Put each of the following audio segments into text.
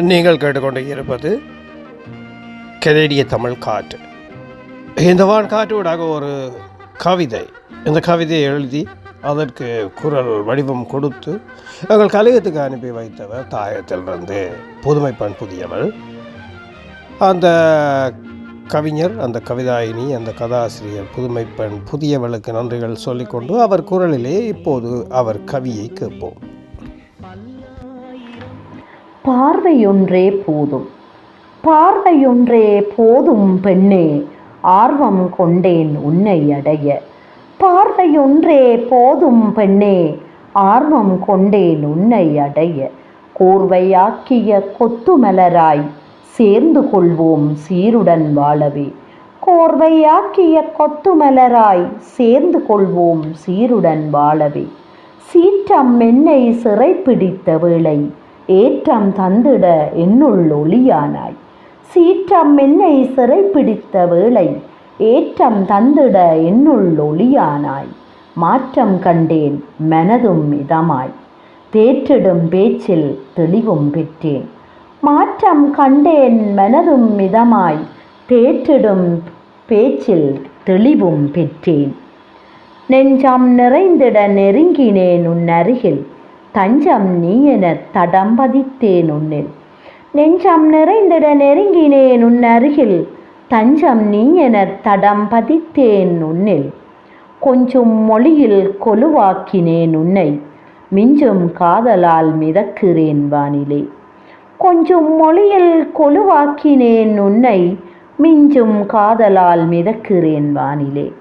நீங்கள் கேட்டுக்கொண்டு இருப்பது கனேடிய தமிழ் காற்று. இந்த வான் காற்றூடாக ஒரு கவிதை. இந்த கவிதையை எழுதி அதற்கு குரல் வடிவம் கொடுத்து எங்கள் கலையத்துக்கு அனுப்பி வைத்தவர் தாயத்திலிருந்து புதுமை பண் புதியவள். அந்த கவிஞர் அந்த கவிதாயினி அந்த கதாசிரியர் புதுமை பெண் புதியவளுக்கு நன்றிகள் சொல்லிக்கொண்டு அவர் குரலிலே இப்போது அவர் கவியை கேட்போம். பார்வையொன்றே போதும். பார்வையொன்றே போதும் பெண்ணே. ஆர்வம் கொண்டேன் உன்னை அடைய. பார்வையொன்றே போதும் பெண்ணே ஆர்வம் கொண்டேன் உன்னை அடைய. கோர்வையாக்கிய கொத்துமலராய் சேர்ந்து கொள்வோம் சீருடன் வாழவே. கோர்வையாக்கிய கொத்துமலராய் சேர்ந்து கொள்வோம் சீருடன் வாழவே. சீற்றம் என்னை சிறைப்பிடித்த வேளை ஏற்றம் தந்திட என்னுள் ஒளியானாய். சீற்றம் என்னை சிறைப்பிடித்த வேளை ஏற்றம் தந்திட என்னுள் ஒளியானாய். மாற்றம் கண்டேன் மனதும் இதமாய் தேற்றிடும் பேச்சில் தெளிவும் பெற்றேன். மாற்றம் கண்டேன் மனதும் மிதமாய். தேற்றிடும் பேச்சில் தெளிவும் பெற்றேன். நெஞ்சம் நிறைந்திட நெருங்கினேன் உன் அருகில். தஞ்சம் நீ என தடம்பதித்தேன் உன்னில். நெஞ்சம் நிறைந்திட நெருங்கினேன் உன் அருகில். தஞ்சம் நீ என தடம் பதித்தேன் உன்னில். கொஞ்சம் மொழியில் கொலுவாக்கினேன் உன்னை. மிஞ்சும் காதலால் மிதக்கிறேன் வானிலே. கொஞ்சம் மொழியில் கொலுவாக்கினேன் உன்னை. மிஞ்சும் காதலால் மிதக்கிறேன் வானிலே.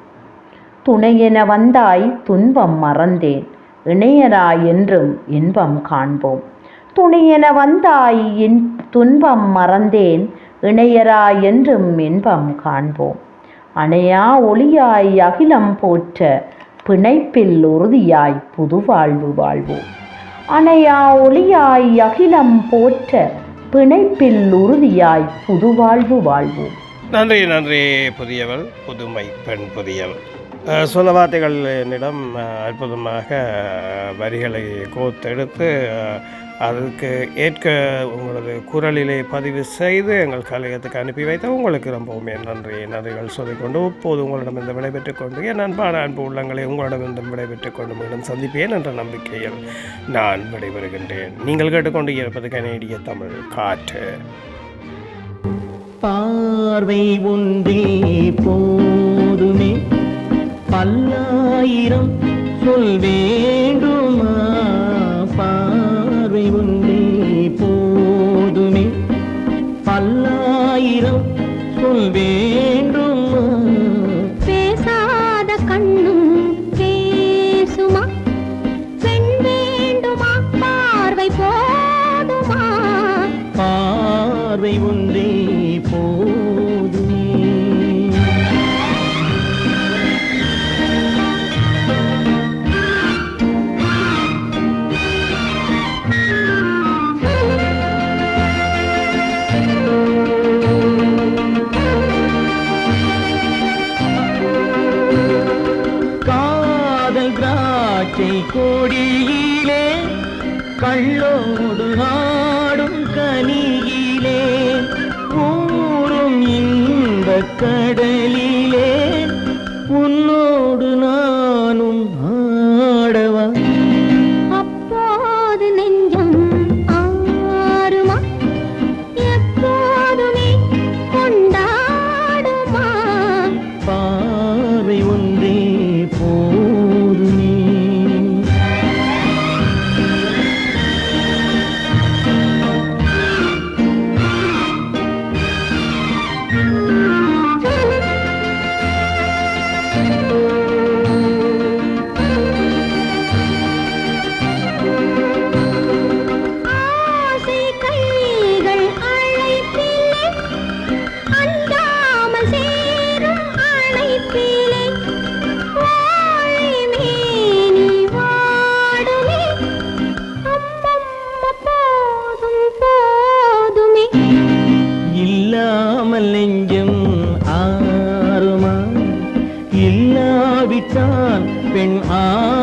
துணையென வந்தாய் துன்பம் மறந்தேன். இணையராய் என்றும் இன்பம் காண்போம். துணையென வந்தாய் என் துன்பம் மறந்தேன். இணையராய் என்றும் இன்பம் காண்போம். அணையா ஒளியாய் அகிலம் போற்ற பிணைப்பில் உறுதியாய் புது வாழ்வு வாழ்வோம். அணையா ஒளியாய் அகிலம் போற்ற பிணைப்பில் உறுதியாய் புது வாழ்வு வாழ்வோம். நன்றி நன்றி புதியவள் புதுமை பெண் புதியவள். சொல்ல வார்த்தைகள் என்னிடம் அற்புதமாக வரிகளை கோத்தெடுத்து அதற்கு ஏற்க உங்களது குரலிலே பதிவு செய்து எங்கள் கலையத்துக்கு அனுப்பி வைத்த உங்களுக்கு ரொம்பவுமே நன்றி நன்றிகள் சொல்லிக்கொண்டு இப்போது உங்களிடம் இந்த விடைபெற்றுக் கொண்டு என் அன்பான அன்பு உள்ளங்களை உங்களிடம் இந்த விடைபெற்றுக் கொண்டு மீண்டும் சந்திப்பேன் என்ற நம்பிக்கையில் நான் விடைபெறுகின்றேன். நீங்கள் கேட்டுக்கொண்டு இருப்பது கனேடிய தமிழ் காற்று. பார்வை ஒன்றே போதுமே பல்லாயிரம் சொல் வேண்டுமா. பேசாத கண்ணும் பேசுமா? பெண் வேண்டுமா? பார்வை போதுமா? பார்வை ஒன்றே பச்சை கொடியிலே கள்ளோடு ஆடும் கனியிலே ஊரும் இந்த கடை இல்லாமல் நெஞ்சம் ஆறுமா? இல்லாவிட்டான் பெண் ஆ